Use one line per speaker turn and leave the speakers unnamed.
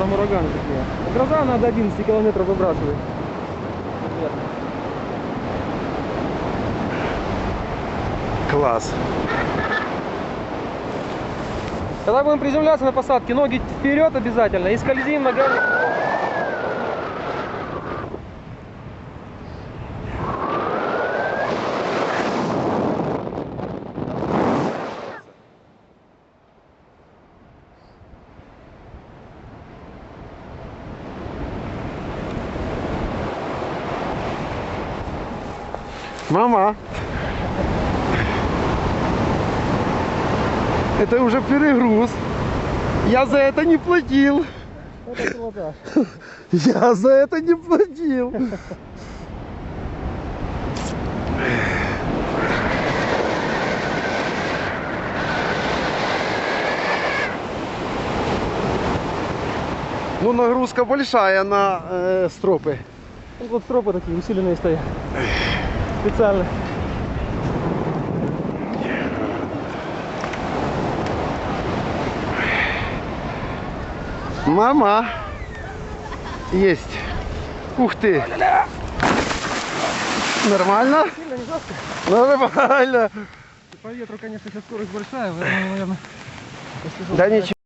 Там ураганы такие. Гроза она до 11 километров выбрасывает.
Класс.
Когда будем приземляться на посадке, ноги вперед обязательно и скользим ногами.
Мама. Это уже перегруз. Я за это не платил.
Это.
Я за это не платил. Ну, нагрузка большая на э, стропы.
Вот стропы такие усиленные стоят. Специально.
Мама. Есть. Ух ты. Нормально? Нормально.
По ветру, конечно, сейчас скорость большая, поэтому, наверное,
Да ничего.